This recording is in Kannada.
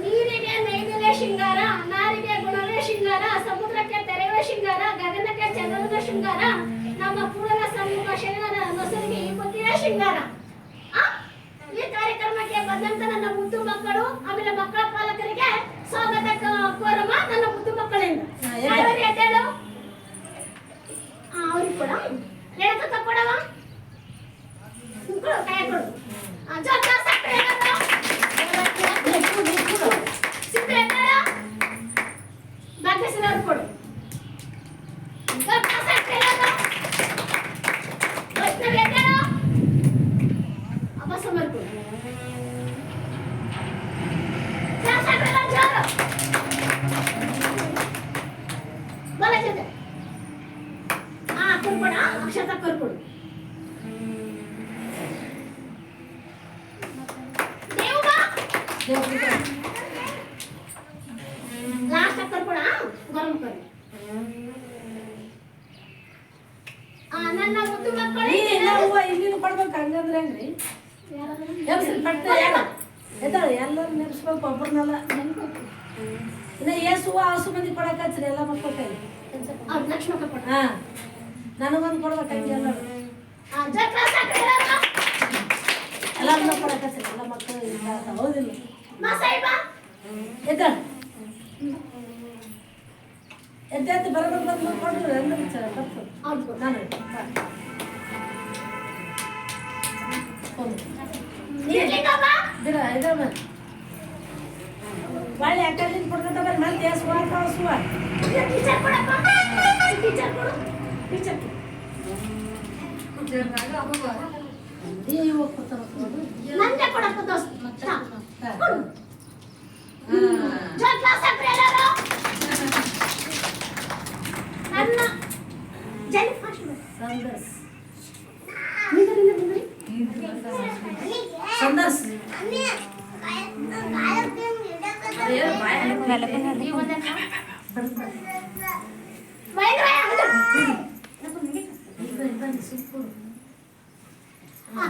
ನೀರಿಗೆ ನೈದಿಲೆ ಶೃಂಗಾರ ನಾರಿಗೆ ಗುಣವೇ ಶೃಂಗಾರ ಸಮುದ್ರಕ್ಕೆ ತೆರೆಯುವ ಶೃಂಗಾರ ಗಗನಕ್ಕೆ ಚಂದ್ರದ ಶೃಂಗಾರ ನಮ್ಮ ಪೂರ್ಣ ಸಮೂಹ ಶೃಂಗಾರ ಮೊಸರಿಗೆ ಈ ಬುದ್ಧಿಯ ಶೃಂಗಾರ. ಈ ಕಾರ್ಯಕ್ರಮಕ್ಕೆ ಬಂದಂತ ನನ್ನ ಮುದ್ದು ಮಕ್ಕಳು ಆಮೇಲೆ ಮಕ್ಕಳ ಪಾಲಕರಿಗೆ ಸ್ವಾಗತ ಕೋರಮ್ಮ ನನ್ನ ಮುದ್ದು ಮಕ್ಕಳಿಂದ ಅವ್ರಿಗೆ ಕೊಡ? ಹೇಳಕ್ಕ ಕೊಡವ? ಕೈ ನನ್ನ ಮುದ್ದು ಮಕ್ಕಳಿಗೆ ನಾವು ಇಲ್ಲಿನ ಕೊಡ್ಬೇಕು ಹಂಗಂದ್ರೆ ಹೆಂಗ್ರಿ ಎಲ್ಲರೂ ನೆನೆಸ್ಬೇಕು ಒಬ್ಬರನ್ನೆಲ್ಲ ಇನ್ನ ಏಸು ಹಸು ಮಂದಿ ಕೊಡಕತ್ರಿ ಎಲ್ಲ ಮಕ್ಕಳ ಕೈ ಹಾ ನನಗೊಂದು ಕೊಡ್ಬೇಕು ಹಂಗೆ ಎಲ್ಲರೂ. ಎಲ್ಲರನ್ನ ಕೊಡಕತ್ರಿ ಎಲ್ಲ ಮಕ್ಕಳು ಹೌದಿಲ್ಲ ಎದ್ದಾಳ ಎದ್ದೆದ್ದು ಬರಬೇಕು ಬಂದು ಕೊಡ್ರಿ ಅಂದ್ರೆ ಚ- ಬರ್ತು ನಾನು ಇದ್ರ ಮತ್ತೆ ಬಾಳೆ ಅಕ್ಕಲಿಂದ ಕೊಡ್ಕೊಂತ ಬರ್ರಿ ಮತ್ತೆ ಸುವ ಕಳಿಸುವ ಇದು ಟೀಚರ್ ಕೊಡಪ್ಪ. ಟೀಚರ್ ಕೊಡು. ಕೊಡಪ್ಪ ದೋಸ್ತ. ನನ್ನ ಫಸ್ಟ್. ಸಂದರ್ಸ್ ನಿಂದ್ರಿ, ನಿಂದ್ರಿ, ನಿಂದ್ರಿ. ಸಂದರ್ಸ್ ಮಹೇಂದ್ರ, ಅದು. ಹಾ,